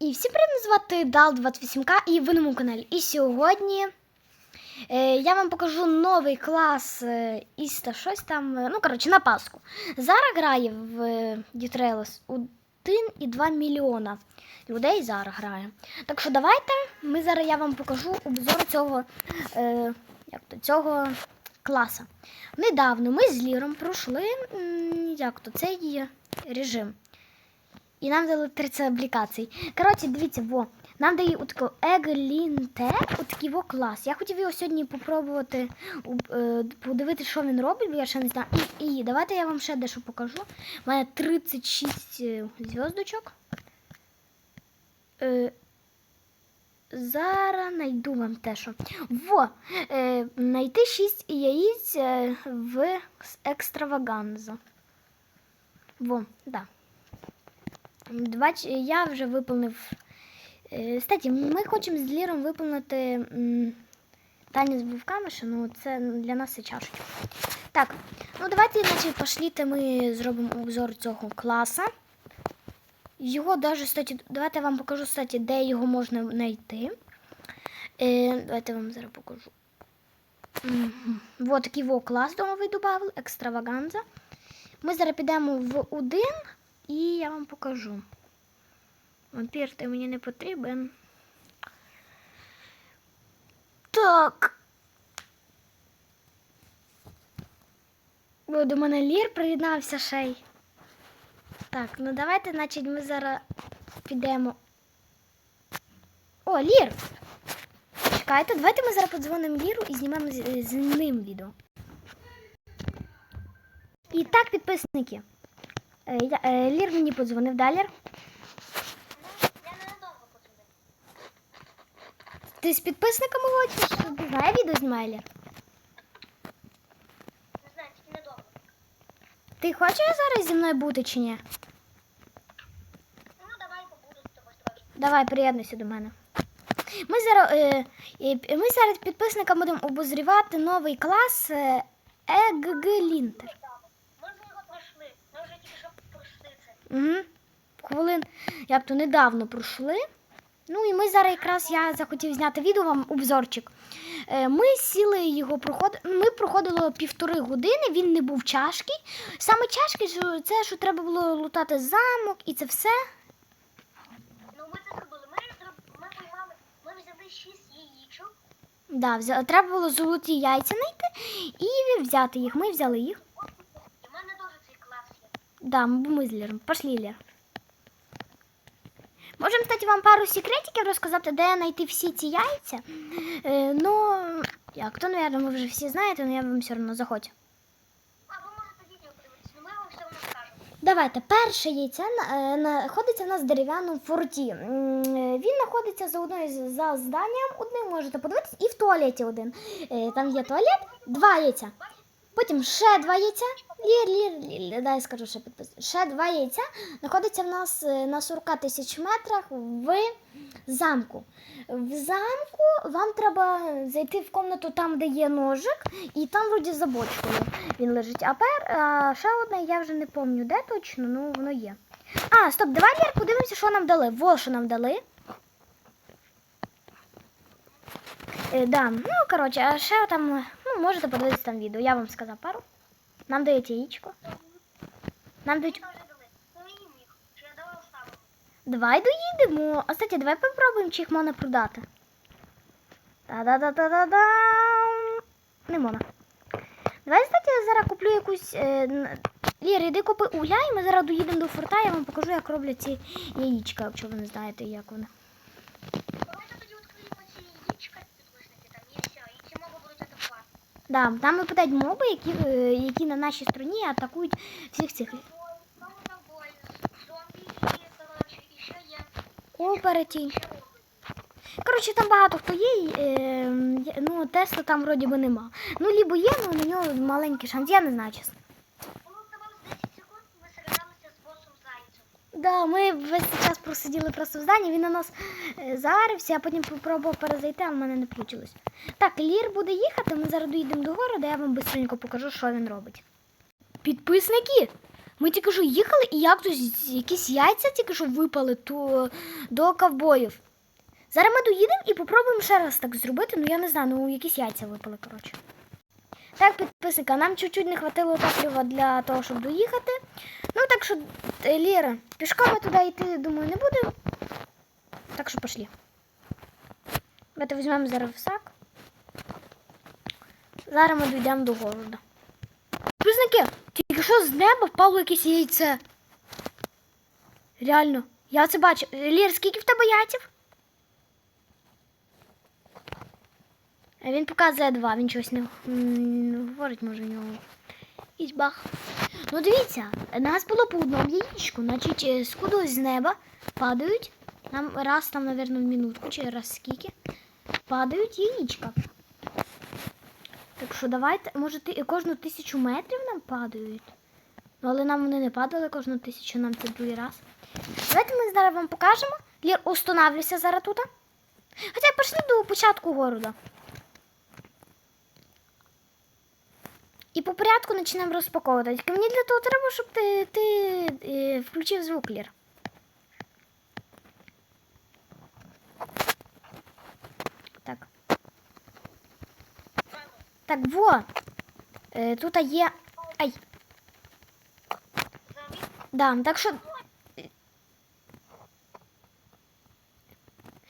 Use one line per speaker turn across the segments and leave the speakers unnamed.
І всім привіт, звати Дал 28К і ви на моєму каналі. І сьогодні е, я вам покажу новий клас е, із та щось там. е, Ну, коротше, на Пасху. Зараз грає в е, Дітрелес 1,2 мільйона людей зараз грає. Так що давайте ми зараз я вам покажу обзор цього, е, як то, цього класа. Недавно ми з Ліром пройшли як то, цей режим. І нам дали 30 аплікацій. Коротше, дивіться, во. Нам дає отако Еглінте, отакий во клас. Я хотів його сьогодні попробувати е, подивитися, що він робить, бо я ще не знаю. І, і давайте я вам ще дещо покажу. У мене 36 е, зв'язочок. Е, зараз найду вам те, що. Во! Е, знайти 6 яєць е, в екстраваганза. Во, да. Бач, я вже виповнив. Е, Кстати, ми хочемо з Ліром виповнити танець з вовками, що ну це для нас це чашечка. Так, ну давайте, значить, пошліте, ми зробимо обзор цього класа. Його даже, кстати, давайте я вам покажу, кстати, де його можна знайти. Е, давайте я вам зараз покажу. Вот такий клас новий додали, екстраваганза. Ми зараз підемо в один. І я вам покажу. Вампір, ти мені не потрібен. Так. О, до мене лір приєднався ще й. Так, ну давайте, значить, ми зараз підемо. О, лір! Чекайте, давайте ми зараз подзвонимо Ліру і знімемо з, з ним відео. І так, підписники. Е, е, Лір мені подзвонив, да, Лір? Ти з підписниками хочеш? Знає відео знімає Лір?
Не знаю, тільки недовго.
Ти хочеш зараз зі мною бути чи ні?
Ну, давай побуду з тобою трошки.
Давай, приєднуйся до мене. Ми зараз, е, ми зараз підписникам будемо обозрівати новий клас е, Еглінтер.
Ми вже його пройшли. Ми вже тільки що пройшли це.
Угу. Хвилин, як то недавно пройшли. Ну і ми зараз якраз я захотів зняти відео вам обзорчик. Е, Ми сіли його проходити. Ми проходили півтори години, він не був чашкий. Саме чашки, що це, що треба було лутати замок і це все.
Ну, ми це зробили. Ми, ми поймали, ми взяли шість яєчок.
Да, взя... Треба було золоті яйця знайти і взяти їх. Ми взяли їх.
І в мене теж цей клас є.
Да, бо ми з Ліром. Пошли, Лір. Можемо, кстати, вам пару секретиків розказати, де знайти всі ці яйця. Е, ну, як то, наверное, ви вже всі знаєте, але я вам все одно заходь.
А ви можете відео подивитися, ну ми вам все одно скажемо.
Давайте, перше яйце на- знаходиться в нас в дерев'яному форті. Е, Він знаходиться за одною з- за зданням одним, можете подивитись, і в туалеті один. Е, Там є туалет, два яйця. Потім ще два яйця. Лір, лір, лір, дай скажу ще підпис. Ще два яйця знаходиться в нас е, на 40 тисяч метрах в замку. В замку вам треба зайти в комнату там, де є ножик, і там вроді за бочкою він лежить. А пер, а ще одне, я вже не пам'ятаю, де точно, ну воно є. А, стоп, давай Лір, подивимося, що нам дали. Во, що нам дали. Е, да, ну коротше, а ще там, ну, можете подивитися там відео, я вам сказав пару. Нам дають яєчко. Нам дають. Давай доїдемо. А кстати, давай попробуємо, чи їх можна продати. Та-да-да-да-да-да. Не можна. Давай, кстати, я зараз куплю якусь. Е, Лір, іди купи угля, і ми зараз доїдемо до форта, я вам покажу, як роблять ці яєчка, якщо ви не знаєте, як вони.
Давайте тоді відкриємо ці яєчка, підписники, там є все. І ці мови будуть атакувати.
Да, там випадають моби, які, е, які на нашій стороні атакують всіх цих
і, коротше,
там багато хто є, е, ну, Тесла там вроді би нема. Ну, лібо є, але на нього маленький шанс, я не знаю, чесно. Да, ми весь час просиділи просто в зданні, він на нас е, заарився, а потім спробував перезайти, а в мене не вийшло. Так, Лір буде їхати, ми зараз доїдемо до города, я вам швидко покажу, що він робить. Підписники! Ми тільки що їхали, і як з- якісь яйця тільки що випали ту, до ковбоїв. Зараз ми доїдемо і попробуємо ще раз так зробити. Ну я не знаю, ну якісь яйця випали, коротше. Так, підписника, нам чуть-чуть не хватило топлива для того, щоб доїхати. Так що, е, Ліра, пішком ми туди йти, думаю, не будемо. Так що пошли. Давайте візьмемо зараз всак. Зараз ми дійдемо до города. Підписники, тільки що з неба впало якесь яйце. Реально, я це бачу. Лір, скільки в тебе яйців? А Він показує два, він щось не, не говорить, може в нього. Іть бах. Ну дивіться, нас було по одному яєчку, значить е, з кудись з неба падають. Нам раз там, мабуть, в минутку, чи раз скільки, падають яєчка. Так що давайте, може, ти, кожну тисячу метрів нам падають. Ну, але нам вони не падали кожну тисячу, нам це другий раз. Давайте ми зараз вам покажемо. Лір, устанавлюйся зараз тут. Хоча пішли до початку города. І по порядку почнемо розпаковувати. Тільки мені для того треба, щоб ти, ти е, включив звук, Лір. Так. Так, во. Е, тут є. Ай,
Замість
да, так що.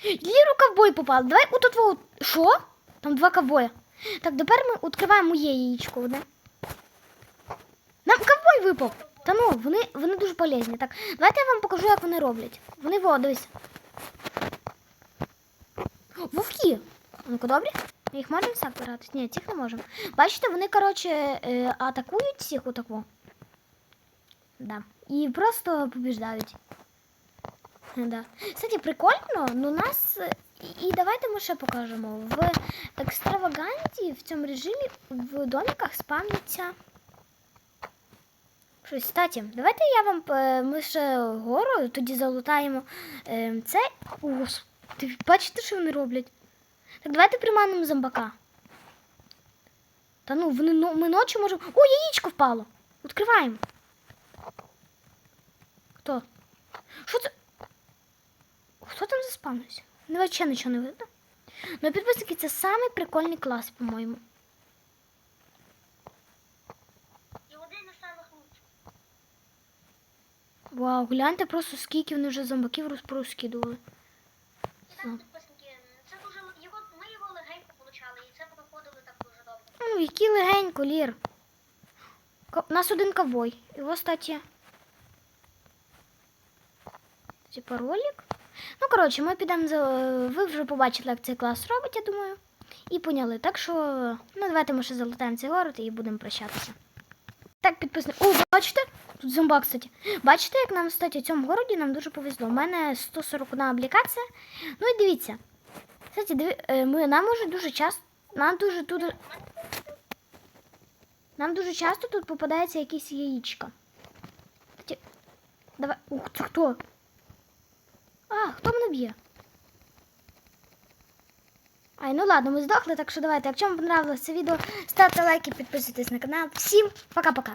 Ліру ковбой попав. Давай у тут во. Що? Там два ковбоя. Так, тепер ми відкриваємо моє яєчко одне. Нам ковбой випав. Та ну, вони, вони дуже полезні. Так, давайте я вам покажу, як вони роблять. Вони во. Вовки. Ну-ка, добрі? Ми їх можемо брати? Ні, цих не можемо. Бачите, вони, коротше, е, атакують всіх отако. Да. І просто побіждають. Да. Кстати, прикольно, ну нас. І, давайте ми ще покажемо. В екстраваганті в цьому режимі в домиках спавняться. Щось, кстати, давайте я вам ми ще гору тоді залутаємо це. О, ти бачите, що вони роблять? Так, давайте приманимо зомбака. Та ну, вони, ну, ми ночі можемо. О, яєчко впало! Відкриваємо. Хто? Що це? Хто там заспавнився? Ну, взагалі нічого не видно. Ну, підписники, це самий прикольний клас, по-моєму. Вау, гляньте просто скільки вони вже зомбаків розпроскидували.
Так, підписники, це дуже його, ми його легенько получали, і це проходили так дуже довго.
Ну, який легенько, Лір. У нас один ковбой. Його, статі. Типа ролик. Ну, коротше, ми підемо. Ви вже побачили, як цей клас робить, я думаю. І поняли. Так що, ну, давайте ми ще залутаємо цей город і будемо прощатися. Так, підписник. О, бачите? Тут зомбак, кстати. Бачите, як нам, кстати, в цьому городі нам дуже повезло. У мене 141 аплікація. Ну і дивіться. Кстати, диві... е, ми, нам може дуже часто. Нам дуже тут. Нам дуже часто тут попадається якісь яєчка. Давай. Ух, це хто? А, хто мене б'є? Ай, ну ладно, ми здохли, так що давайте. Якщо вам понравилось це відео, ставте лайки, підписуйтесь на канал. Всім пока-пока.